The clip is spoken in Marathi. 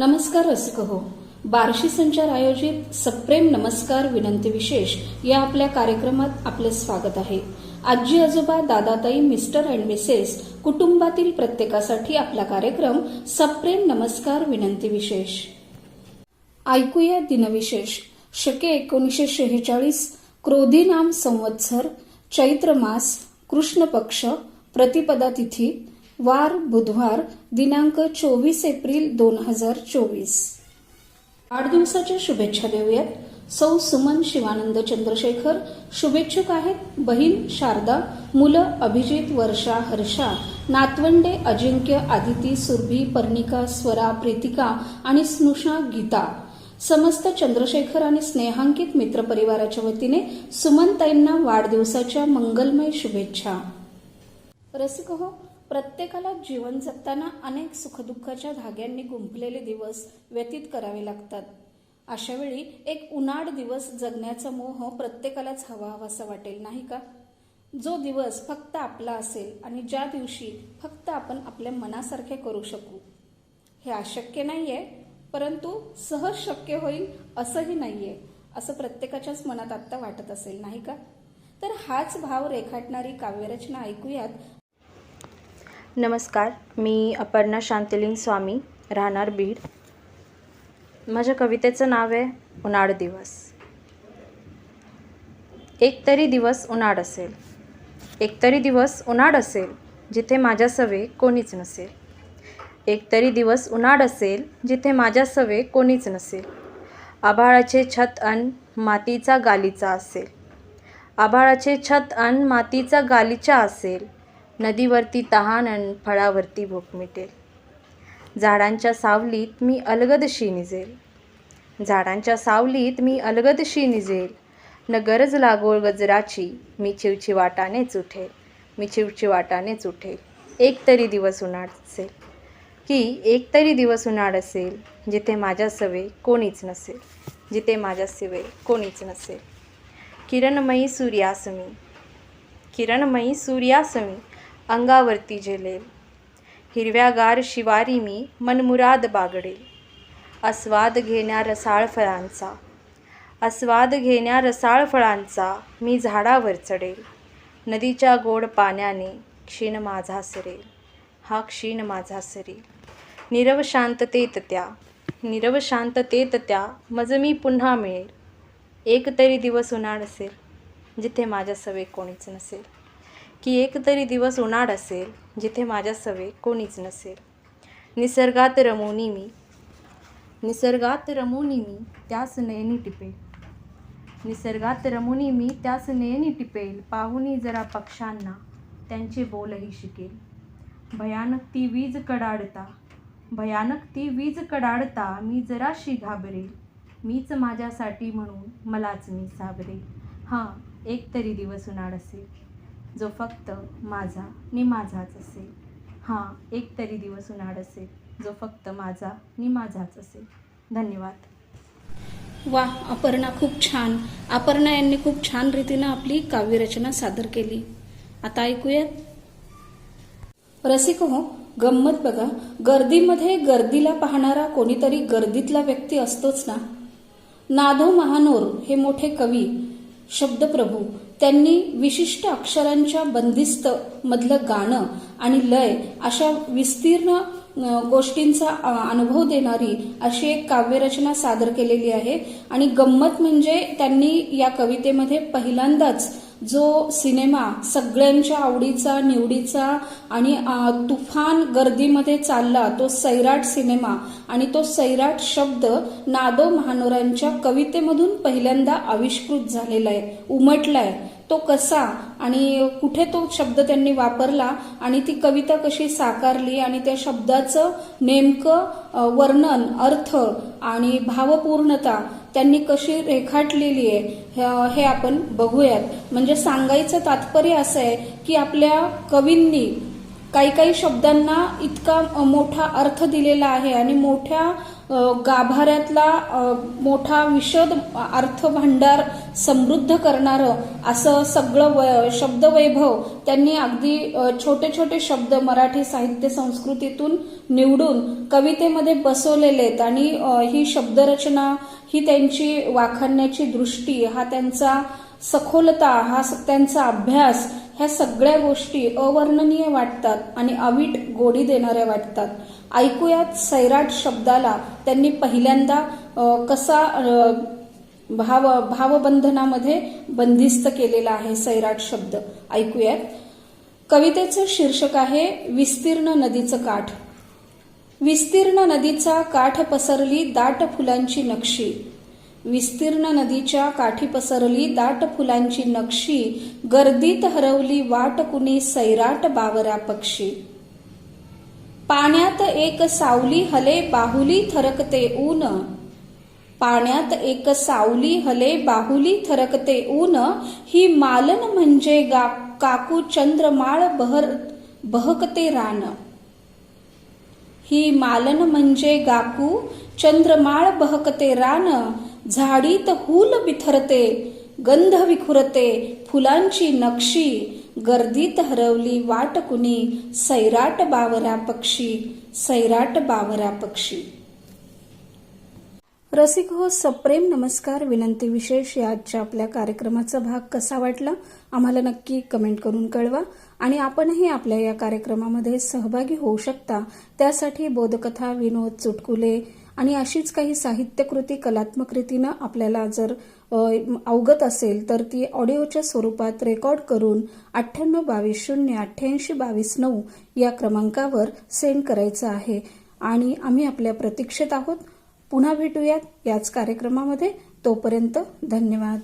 नमस्कार रसिक हो बार्शी संचार आयोजित सप्रेम नमस्कार विनंती विशेष या आपल्या कार्यक्रमात आपले स्वागत आहे. आजी आजोबा दादाताई मिस्टर अँड मिसेस कुटुंबातील प्रत्येकासाठी आपला कार्यक्रम सप्रेम नमस्कार विनंती विशेष. ऐकूया दिनविशेष. शके एकोणीसशे शेहेचाळीस क्रोधी नाम संवत्सर चैत्र मास कृष्ण पक्ष प्रतिपदा तिथी वार बुधवार दिनांक चोवीस एप्रिल दोन हजार चोवीस. वाढदिवसाच्या शुभेच्छा देऊयात. सौ सुमन शिवानंद चंद्रशेखर. शुभेच्छुक आहेत बहीण शारदा मुलं अभिजित वर्षा हर्षा नातवंडे अजिंक्य आदिती सुरभी पर्णिका स्वरा प्रीतिका आणि स्नुषा गीता. समस्त चंद्रशेखर आणि स्नेहांकित मित्रपरिवाराच्या वतीने सुमनताईंना वाढदिवसाच्या मंगलमय शुभेच्छा. रसिक हो प्रत्येकाला जीवन जगताना अनेक सुखदुःखाच्या धाग्यांनी गुंफलेले दिवस व्यतीत करावे लागतात. अशा वेळी एक उन्हाळ दिवस जगण्याचा मोह प्रत्येकालाच हवा हवासा वाटेल नाही का? जो दिवस फक्त आपला असेल आणि ज्या दिवशी फक्त आपण आपल्या मनासारखे करू शकू. हे अशक्य नाहीये परंतु सहज शक्य होईल असंही नाहीये असं प्रत्येकाच्याच मनात आत्ता वाटत असेल नाही का? तर हाच भाव रेखाटणारी काव्यरचना ऐकूयात नमस्कार मी अपर्णा शांतिलिंग स्वामी राहणार बीड. माझ्या कवितेचं नाव आहे उन्हाळ दिवस. एक तरी दिवस उन्हाळ असेल. एक तरी दिवस उन्हाळ असेल जिथे माझ्या सवे कोणीच नसेल. एक तरी दिवस उन्हाळ असेल जिथे माझ्या सवे कोणीच नसेल. आभाळाचे छत अन मातीचा गालीचा असेल. आभाळाचे छत अन मातीचा गालीचा असेल. नदीवरती तहान आणि फळावरती भूक मिटेल. झाडांच्या सावलीत मी अलगदशी निजेल. झाडांच्या सावलीत मी अलगदशी निजेल. न गरज लागोळ गजराची मी चिवचिवाटानेच उठेल. मी चिवचिवाटानेच उठेल. एक तरी दिवस उन्हाळ असेल की एक तरी दिवस उन्हाळ असेल जिथे माझ्या सवे कोणीच नसेल. जिथे माझ्या सिवे कोणीच नसेल. किरणमयी सूर्यासमी. किरणमयी सूर्यासमी. अंगावरती झेलेल हिरव्यागार शिवारी मी मनमुराद बागडेल आस्वाद घेण्या रसाळ फळांचा. आस्वाद घेण्या रसाळ फळांचा मी झाडावर चढेल नदीच्या गोड पाण्याने क्षीण माझा सरेल हा क्षीण माझा सरेल निरव शांततेत त्या. निरव शांततेत त्या मज मी पुन्हा मिळेल. एक तरी दिवस उन्हाळ असेल जिथे माझ्या सवे कोणीच नसेल. की एक तरी दिवस उन्हाळ असेल जिथे माझ्या सवे कोणीच नसेल. निसर्गात रमोनी मी निसर्गात रमोनी मी त्यास नयनी टिपेल निसर्गात रमोनी मी त्यास नयनी टिपेल पाहुनी जरा पक्ष्यांना त्यांचे बोलही शिकेल. भयानक ती वीज कडाडता. भयानक ती वीज कडाडता मी जराशी घाबरेल. मीच माझ्यासाठी म्हणून मलाच मी साबरेल हां एक तरी दिवस उन्हाळ असेल. जो फक्त माझा नि माझाच असेल. हां एक तरी दिवस उन्हाळ असेल. जो फक्त माझा नि माझाच असेल. धन्यवाद. वा अपर्णा खूप छान. अपर्णा यांनी खूप छान रीतीनं आपली काव्यरचना सादर केली. आता ऐकूयात. रसिक हो गंमत बघा. गर्दीमध्ये गर्दीला पाहणारा कोणीतरी गर्दीतला व्यक्ती असतोच ना? नादो महानोर हे मोठे कवी शब्दप्रभू त्यांनी विशिष्ट अक्षरांच्या बंदिस्त मधलं गाणं आणि लय अशा विस्तीर्ण गोष्टींचा अनुभव देणारी अशी एक काव्यरचना सादर केलेली आहे. आणि गंमत म्हणजे त्यांनी या कवितेमध्ये पहिल्यांदाच जो सिनेमा सगळ्यांच्या आवडीचा निवडीचा आणि तुफान गर्दीमध्ये चालला तो सैराट सिनेमा. आणि तो सैराट शब्द नादो महानोरांच्या कवितेमधून पहिल्यांदा आविष्कृत झालेला आहे उमटलाय तो कसा आणि कुठे तो शब्द त्यांनी वापरला आणि ती कविता कशी साकारली आणि त्या शब्दाचं नेमकं वर्णन अर्थ आणि भावपूर्णता त्यांनी कशी रेखाटलेली आहे हे- हे आपण बघूयात. म्हणजे सांगायचं तात्पर्य असं आहे की आपल्या कवींनी काही काही शब्दांना इतका मोठा अर्थ दिलेला आहे आणि मोठ्या गाभाऱ्यातला मोठा विशद अर्थ भांडार समृद्ध करणारं असं सगळं व- शब्दवैभव त्यांनी अगदी छोटे छोटे शब्द मराठी साहित्य संस्कृतीतून निवडून कवितेमध्ये बसवलेले आहेत आणि ही शब्दरचना ही त्यांची वाखाणण्याची दृष्टी हा त्यांचा सखोलता हा स- त्यांचा अभ्यास ह्या सगळ्या गोष्टी अवर्णनीय वाटतात आणि अवीट गोडी देणाऱ्या वाटतात. ऐकूयात सैराट शब्दाला. त्यांनी पहिल्यांदा कसा भाव भावबंधनामध्ये बंदिस्त केलेला आहे सैराट शब्द. ऐकूयात. कवितेचं शीर्षक आहे विस्तीर्ण नदीचं काठ. विस्तीर्ण नदीचा काठ पसरली दाट फुलांची नक्षी. विस्तीर्ण नदीच्या काठी पसरली दाट फुलांची नक्षी गर्दीत हरवली वाट कुणी सैराट बावरा पक्षी. पाण्यात एक सावली हले बाहुली थरकते ऊन. पाण्यात एक सावली हले बाहुली थरकते ऊन. ही मालन म्हणजे गा काकू चंद्रमाळ बहर बहकते रान. ही मालन म्हणजे गाकू चंद्रमाळ बहकते रान. झाडीत हूल बिथरते गंध विखुरते फुलांची नक्षी गर्दीत हरवली वाट कुणी सैराट बावरा पक्षी सैराट बावरा पक्षी. रसिक हो सप्रेम नमस्कार विनंती विशेष या आजच्या आपल्या कार्यक्रमाचा भाग कसा वाटला? आम्हाला नक्की कमेंट करून कळवा. आणि आपणही आपल्या या कार्यक्रमामध्ये सहभागी होऊ शकता. त्यासाठी बोधकथा विनोद चुटकुले आणि अशीच काही साहित्यकृती कलात्मक रीतीनं आपल्याला जर अवगत असेल तर ती ऑडिओच्या स्वरूपात रेकॉर्ड करून अठ्ठ्याण्णव बावीस शून्य अठ्ठ्याऐंशी बावीस नऊ या क्रमांकावर सेंड करायचं आहे. आणि आम्ही आपल्या प्रतीक्षेत आहोत. पुन्हा भेटूयात याच कार्यक्रमामध्ये. तोपर्यंत धन्यवाद.